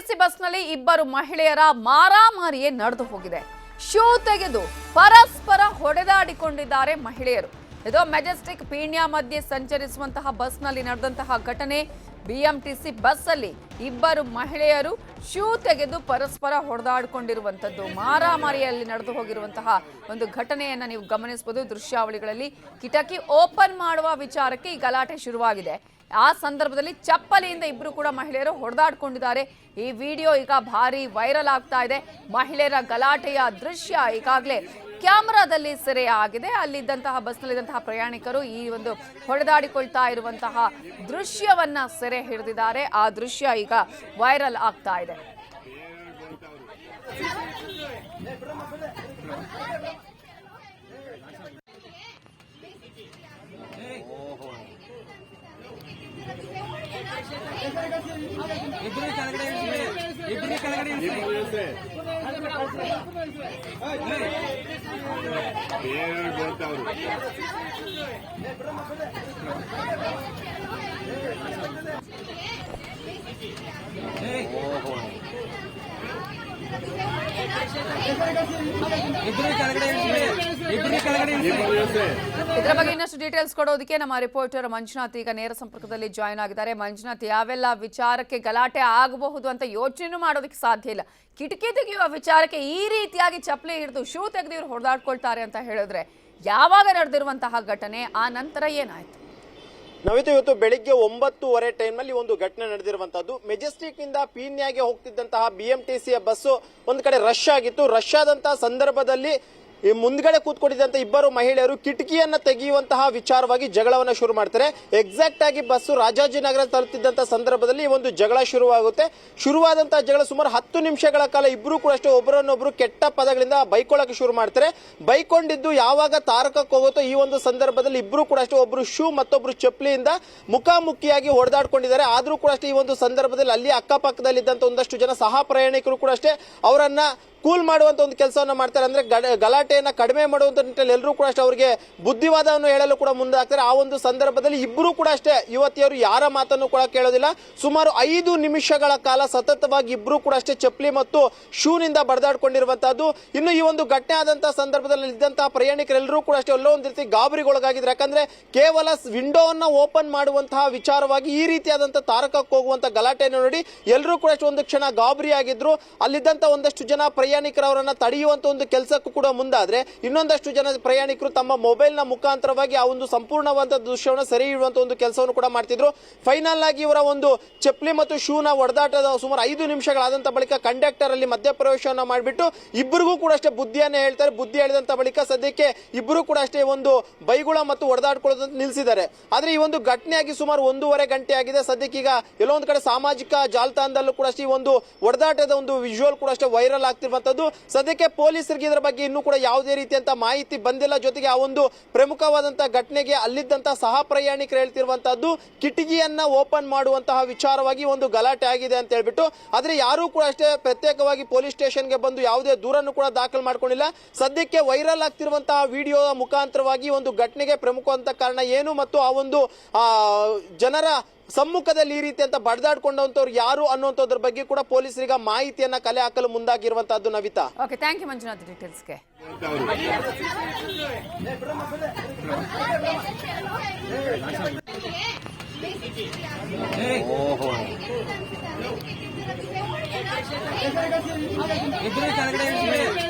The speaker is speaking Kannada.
ಬಿಎಂಟಿಸಿ ಬಸ್ನಲ್ಲಿ ಇಬ್ಬರು ಮಹಿಳೆಯರ ಮಾರಾಮಾರಿಯೇ ನಡೆದು ಹೋಗಿದೆ. ಶೂ ತೆಗೆದು ಪರಸ್ಪರ ಹೊಡೆದಾಡಿಕೊಂಡಿದ್ದಾರೆ ಮಹಿಳೆಯರು. ಇದು ಮೆಜೆಸ್ಟಿಕ್ ಪೀಣ್ಯ ಮಧ್ಯೆ ಸಂಚರಿಸುವಂತಹ ಬಸ್ನಲ್ಲಿ ನಡೆದಂತಹ ಘಟನೆ. ಬಿಎಂಟಿಸಿ ಬಸ್ಸಲ್ಲಿ ಇಬ್ಬರು ಮಹಿಳೆಯರು ಶೂ ತೆಗೆದು ಪರಸ್ಪರ ಹೊಡೆದಾಡಿಕೊಂಡಿರುವಂಥದ್ದು. ಮಾರಾಮಾರಿಯಲ್ಲಿ ನಡೆದು ಹೋಗಿರುವಂತಹ ಒಂದು ಘಟನೆಯನ್ನ ನೀವು ಗಮನಿಸಬಹುದು. ದೃಶ್ಯಾವಳಿಗಳಲ್ಲಿ ಕಿಟಕಿ ಓಪನ್ ಮಾಡುವ ವಿಚಾರಕ್ಕೆ ಈ ಗಲಾಟೆ ಶುರುವಾಗಿದೆ. ಆ ಸಂದರ್ಭದಲ್ಲಿ ಚಪ್ಪಲಿಯಿಂದ ಇಬ್ಬರು ಕೂಡ ಮಹಿಳೆಯರು ಹೊಡೆದಾಡ್ಕೊಂಡಿದ್ದಾರೆ. ಈ ವಿಡಿಯೋ ಈಗ ಭಾರಿ ವೈರಲ್ ಆಗ್ತಾ ಇದೆ. ಮಹಿಳೆಯರ ಗಲಾಟೆಯ ದೃಶ್ಯ ಈಗಾಗಲೇ ಕ್ಯಾಮರಾದಲ್ಲಿ ಸೆರೆ ಆಗಿದೆ ಅಲ್ಲಿದ್ದಂತಹ ಬಸ್ನಲ್ಲಿದ್ದಂತಹ ಪ್ರಯಾಣಿಕರು ಈ ಒಂದು ಹೊಡೆದಾಡಿಕೊಳ್ತಾ ಇರುವಂತಹ ದೃಶ್ಯವನ್ನ ಸೆರೆ ಹಿಡಿದಿದ್ದಾರೆ. ಆ ದೃಶ್ಯ ಈಗ ವೈರಲ್ ಆಗ್ತಾ ಇದೆ. ಇಬ್ರು ಕೆಳಗಡೆ ಇಳಿಸ್ಬಿಡಿ. ಇಬ್ರು ಇದರ ಬಗ್ಗೆ ಇನ್ನಷ್ಟು ಡೀಟೇಲ್ಸ್ ಕೊಡೋದಕ್ಕೆ ನಮ್ಮ ರಿಪೋರ್ಟರ್ ಮಂಜುನಾಥ್ ಈಗ ನೇರ ಸಂಪರ್ಕದಲ್ಲಿ ಜಾಯ್ನ್ ಆಗಿದ್ದಾರೆ. ಮಂಜುನಾಥ್, ಯಾವೆಲ್ಲ ವಿಚಾರಕ್ಕೆ ಗಲಾಟೆ ಆಗಬಹುದು ಅಂತ ಯೋಚನೆ ಮಾಡೋದಕ್ಕೆ ಸಾಧ್ಯ ಇಲ್ಲ. ಕಿಟಕಿ ತೆಗೆಯುವ ವಿಚಾರಕ್ಕೆ ಈ ರೀತಿಯಾಗಿ ಚಪ್ಪಲಿ ಹಿಡಿದು ಶೂ ತೆಗೆದು ಇವ್ರು ಹೊಡೆದಾಡ್ಕೊಳ್ತಾರೆ ಅಂತ ಹೇಳಿದ್ರೆ ಯಾವಾಗ ನಡೆದಿರುವಂತಹ ಘಟನೆ? ಆ ನಂತರ ಏನಾಯ್ತು? ನವಿತು ಇವತ್ತು ಬೆಳಿಗ್ಗೆ ಒಂಬತ್ತುವರೆ ಟೈಮ್ನಲ್ಲಿ ಒಂದು ಘಟನೆ ನಡೆದಿರುವಂತಹದ್ದು. ಮೆಜೆಸ್ಟಿಕ್ನಿಂದ ಪೀನ್ಯಾಗೆ ಹೋಗ್ತಿದ್ದಂತಹ ಬಿಎಂಟಿಸಿಯ ಬಸ್ಸು ಒಂದು ಕಡೆ ರಶ್ ಆಗಿತ್ತು. ರಶ್ ಆದಂತಹ ಸಂದರ್ಭದಲ್ಲಿ ಈ ಮುಂದ್ಗಡೆ ಕೂತ್ಕೊಂಡಿದ್ದಂತ ಇಬ್ಬರು ಮಹಿಳೆಯರು ಕಿಟಕಿಯನ್ನ ತೆಗೆಯುವಂತಹ ವಿಚಾರವಾಗಿ ಜಗಳವನ್ನ ಶುರು ಮಾಡ್ತಾರೆ. ಎಕ್ಸಾಕ್ಟ್ ಆಗಿ ಬಸ್ಸು ರಾಜಾಜಿನಗರ ತಲುಪ್ತಿದ್ದಂತ ಸಂದರ್ಭದಲ್ಲಿ ಈ ಒಂದು ಜಗಳ ಶುರುವಾಗುತ್ತೆ. ಶುರುವಾದಂತಹ ಜಗಳ ಸುಮಾರು ಹತ್ತು ನಿಮಿಷಗಳ ಕಾಲ ಇಬ್ರು ಕೂಡ ಅಷ್ಟೇ, ಒಬ್ಬರನ್ನೊಬ್ರು ಕೆಟ್ಟ ಪದಗಳಿಂದ ಬೈಕೊಳ್ಳಕ್ಕೆ ಶುರು ಮಾಡ್ತಾರೆ. ಬೈಕೊಂಡಿದ್ದು ಯಾವಾಗ ತಾರಕಕ್ಕೆ ಹೋಗುತ್ತೋ ಈ ಒಂದು ಸಂದರ್ಭದಲ್ಲಿ ಇಬ್ರು ಕೂಡ ಅಷ್ಟೇ, ಒಬ್ರು ಶೂ ಮತ್ತೊಬ್ರು ಚಪ್ಪಲಿಯಿಂದ ಮುಖಾಮುಖಿಯಾಗಿ ಹೊಡೆದಾಡ್ಕೊಂಡಿದ್ದಾರೆ. ಆದ್ರೂ ಕೂಡ ಅಷ್ಟೇ ಈ ಒಂದು ಸಂದರ್ಭದಲ್ಲಿ ಅಲ್ಲಿ ಅಕ್ಕಪಕ್ಕದಲ್ಲಿದ್ದಂತ ಒಂದಷ್ಟು ಜನ ಸಹ ಪ್ರಯಾಣಿಕರು ಕೂಡ ಅಷ್ಟೇ, ಅವರನ್ನ ಕೂಲ್ ಮಾಡುವಂತ ಒಂದು ಕೆಲಸವನ್ನ ಮಾಡ್ತಾರೆ ಅಂದ್ರೆ ಗಲಾಟೆಯನ್ನು ಕಡಿಮೆ ಮಾಡುವಂತ ನಿಟ್ಟಿನಲ್ಲಿ ಎಲ್ಲರೂ ಕೂಡ ಅಷ್ಟೇ ಅವರಿಗೆ ಬುದ್ಧಿವಾದವನ್ನು ಹೇಳಲು ಕೂಡ ಮುಂದೆ ಆಗ್ತಾರೆ ಆ ಒಂದು ಸಂದರ್ಭದಲ್ಲಿ ಇಬ್ಬರೂ ಕೂಡ ಅಷ್ಟೇ, ಯುವತಿಯರು ಯಾರ ಮಾತನ್ನು ಕೂಡ ಕೇಳೋದಿಲ್ಲ. ಸುಮಾರು ಐದು ನಿಮಿಷಗಳ ಕಾಲ ಸತತವಾಗಿ ಇಬ್ಬರೂ ಕೂಡ ಅಷ್ಟೇ ಚಪ್ಪಲಿ ಮತ್ತು ಶೂನಿಂದ ಬಡದಾಡ್ಕೊಂಡಿರುವಂತಹದ್ದು. ಇನ್ನು ಈ ಒಂದು ಘಟನೆ ಆದಂತಹ ಸಂದರ್ಭದಲ್ಲಿ ಇದ್ದಂತಹ ಪ್ರಯಾಣಿಕರೆಲ್ಲರೂ ಕೂಡ ಅಷ್ಟೇ ಎಲ್ಲೋ ಒಂದು ರೀತಿ ಗಾಬರಿಗೊಳಗಾಗಿದ್ರು ಯಾಕಂದ್ರೆ ಕೇವಲ ವಿಂಡೋವನ್ನು ಓಪನ್ ಮಾಡುವಂತಹ ವಿಚಾರವಾಗಿ ಈ ರೀತಿಯಾದಂತಹ ತಾರಕಕ್ಕೆ ಹೋಗುವಂತಹ ಗಲಾಟೆಯನ್ನು ನೋಡಿ ಎಲ್ಲರೂ ಕೂಡ ಅಷ್ಟೇ ಒಂದು ಕ್ಷಣ ಗಾಬರಿ ಆಗಿದ್ರು ಅಲ್ಲಿದ್ದಂತ ಒಂದಷ್ಟು ಜನ ಪ್ರಯಾಣಿಕರು ಅವರನ್ನ ತಡೆಯುವಂತ ಒಂದು ಕೆಲಸಕ್ಕೂ ಕೂಡ ಮುಂದಾದ್ರೆ ಇನ್ನೊಂದಷ್ಟು ಜನ ಪ್ರಯಾಣಿಕರು ತಮ್ಮ ಮೊಬೈಲ್ನ ಮುಖಾಂತರವಾಗಿ ಆ ಒಂದು ಸಂಪೂರ್ಣವಾದ ದೃಶ್ಯವನ್ನು ಸೆರೆ ಇಡುವಂತ ಒಂದು ಕೆಲಸವನ್ನು ಕೂಡ ಮಾಡ್ತಿದ್ರು. ಫೈನಲ್ ಆಗಿ ಇವರ ಒಂದು ಚಪ್ಪಲಿ ಮತ್ತು ಶೂನ ಹೊಡೆದಾಟದ ಸುಮಾರು ಐದು ನಿಮಿಷಗಳಾದಂತ ಬಳಿಕ ಕಂಡಕ್ಟರ್ ಅಲ್ಲಿ ಮಧ್ಯಪ್ರವೇಶವನ್ನು ಮಾಡಿಬಿಟ್ಟು ಇಬ್ಬರಿಗೂ ಕೂಡ ಅಷ್ಟೇ ಬುದ್ಧಿಯನ್ನ ಹೇಳ್ತಾರೆ. ಬುದ್ಧಿ ಹೇಳಿದಂತ ಬಳಿಕ ಸದ್ಯಕ್ಕೆ ಇಬ್ಬರು ಕೂಡ ಅಷ್ಟೇ ಒಂದು ಬೈಗುಳ ಮತ್ತು ಹೊಡೆದಾಡ್ಕೊಳ್ಳೋದಂತ ನಿಲ್ಲಿಸಿದ್ದಾರೆ ಆದ್ರೆ ಈ ಒಂದು ಘಟನೆಯಾಗಿ ಸುಮಾರು ಒಂದೂವರೆ ಗಂಟೆ ಆಗಿದೆ. ಸದ್ಯಕ್ಕೆ ಈಗ ಎಲ್ಲೊಂದು ಕಡೆ ಸಾಮಾಜಿಕ ಜಾಲತಾಣದಲ್ಲೂ ಕೂಡ ಅಷ್ಟೇ ಈ ಒಂದು ಹೊಡೆದಾಟದ ಒಂದು ವಿಜುವಲ್ ಕೂಡ ಅಷ್ಟೇ ವೈರಲ್ ಆಗ್ತಿರುವಂತದ್ದು ಸದ್ಯಕ್ಕೆ ಪೊಲೀಸರಿಗೆ ಇದರ ಬಗ್ಗೆ ಇನ್ನೂ ಕೂಡ ಯಾವುದೇ ರೀತಿಯಂತ ಮಾಹಿತಿ ಬಂದಿಲ್ಲ. ಜೊತೆಗೆ ಆ ಒಂದು ಪ್ರಮುಖವಾದಂತಹ ಘಟನೆಗೆ ಅಲ್ಲಿದ್ದಂತಹ ಸಹ ಪ್ರಯಾಣಿಕರು ಹೇಳ್ತಿರುವಂತಹದ್ದು, ಕಿಟಕಿಯನ್ನ ಓಪನ್ ಮಾಡುವಂತಹ ವಿಚಾರವಾಗಿ ಒಂದು ಗಲಾಟೆ ಆಗಿದೆ ಅಂತ ಹೇಳ್ಬಿಟ್ಟು. ಆದ್ರೆ ಯಾರೂ ಕೂಡ ಅಷ್ಟೇ ಪ್ರತ್ಯೇಕವಾಗಿ ಪೊಲೀಸ್ ಸ್ಟೇಷನ್ಗೆ ಬಂದು ಯಾವುದೇ ದೂರನ್ನು ಕೂಡ ದಾಖಲು ಮಾಡ್ಕೊಂಡಿಲ್ಲ. ಸದ್ಯಕ್ಕೆ ವೈರಲ್ ಆಗ್ತಿರುವಂತಹ ವಿಡಿಯೋ ಮುಖಾಂತರವಾಗಿ ಒಂದು ಘಟನೆಗೆ ಪ್ರಮುಖವಂತ ಕಾರಣ ಏನು? ಮತ್ತು ಆ ಒಂದು ಜನರ ಸಮ್ಮುಖದಲ್ಲಿ ಈ ರೀತಿ ಅಂತ ಬಡದಾಡ್ಕೊಂಡವಂತವ್ರು ಯಾರು ಅನ್ನುವಂಥದ್ರ ಬಗ್ಗೆ ಕೂಡ ಪೊಲೀಸರಿಗೆ ಮಾಹಿತಿಯನ್ನ ಕಲೆ ಹಾಕಲು ಮುಂದಾಗಿರುವಂತಹದ್ದು Navitha okay thank you Manjunath ಡೀಟೇಲ್ಸ್ಗೆ ಇಬ್ರು